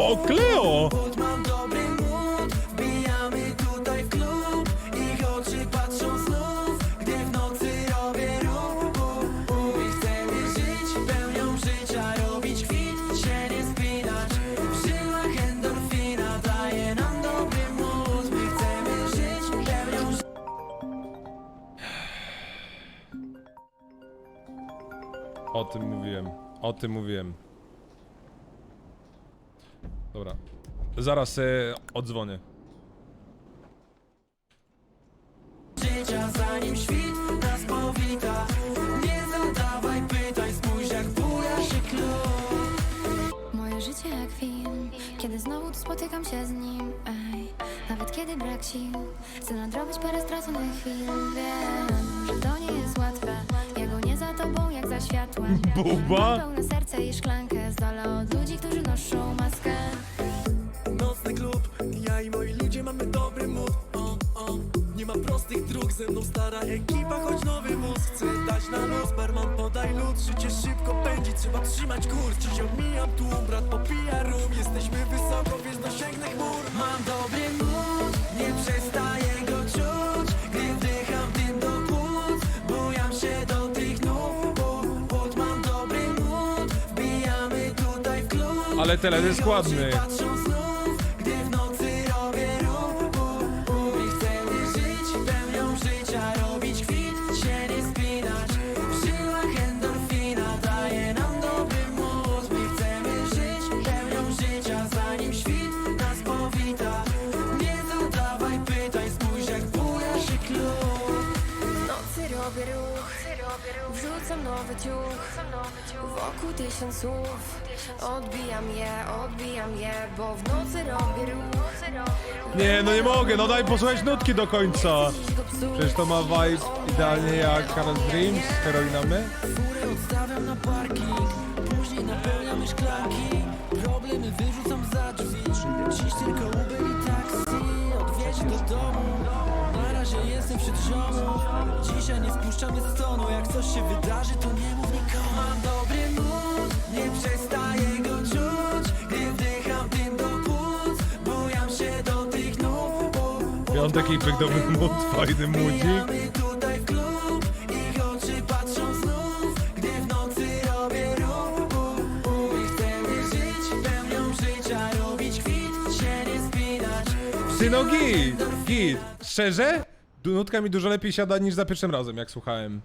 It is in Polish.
O, Kleo! O tym mówiłem, o tym mówiłem. Dobra. Zaraz e, odzwonię. życia zanim świt nas powita Nie zadawaj pytań, spójrz jak buja się klub Moje życie jak film, kiedy znowu tu spotykam się z nim ej. Nawet kiedy brak sił, chcę nadrobić parę straconych chwil Wiem, że to nie jest łatwe, ja go nie za tobą jak za światłem Buba? Mam pełne serce i szklankę, z dróg, ze mną stara ekipa, choć nowy wóz Chcę dać na luz, barman podaj lód Życie szybko pędzi, trzeba trzymać kurs Dziś omijam tłum, brat popija rum. Jesteśmy wysoko, wiesz, dosięgnę chmur. Mam dobry mood, nie przestaję go czuć. Gdy wdycham dym do płuc Bujam się do tych Put, put, mam dobry mood Wbijamy tutaj w klub Ale teledysk ładny. Klub W nocy robię ruch, wrzucam nowy ciuch. Wokół tysiąc słów, odbijam je, odbijam je Bo w nocy robię ruch. Nie, no nie mogę, no daj posłuchać nutki do końca. Przecież to ma vibe idealnie jak Carol Dreams, Heroina My. Furę odstawiam na parking Później napełniamy szklanki Problemy wyrzucam za drzwi. Dziś tylko Uber i taksi. Odwiezie do domu Razie jestem wśród ziomów Dzisiaj nie spuszczamy z tonu Jak coś się wydarzy to nie mów nikomu. Mam dobry mood Nie przestaję go czuć. Gdy wdycham dym do płuc Bujam się do tych nów. Piątek i pyk dobry mood, fajny młodzik. Wbijamy tutaj w klub. Ich oczy patrzą znów. Gdy w nocy robię. I chcemy żyć pełnią życia Robić kwit, się nie spinać. Ty no git, git. Szczerze? Nutka mi dużo lepiej siada niż za pierwszym razem, jak słuchałem.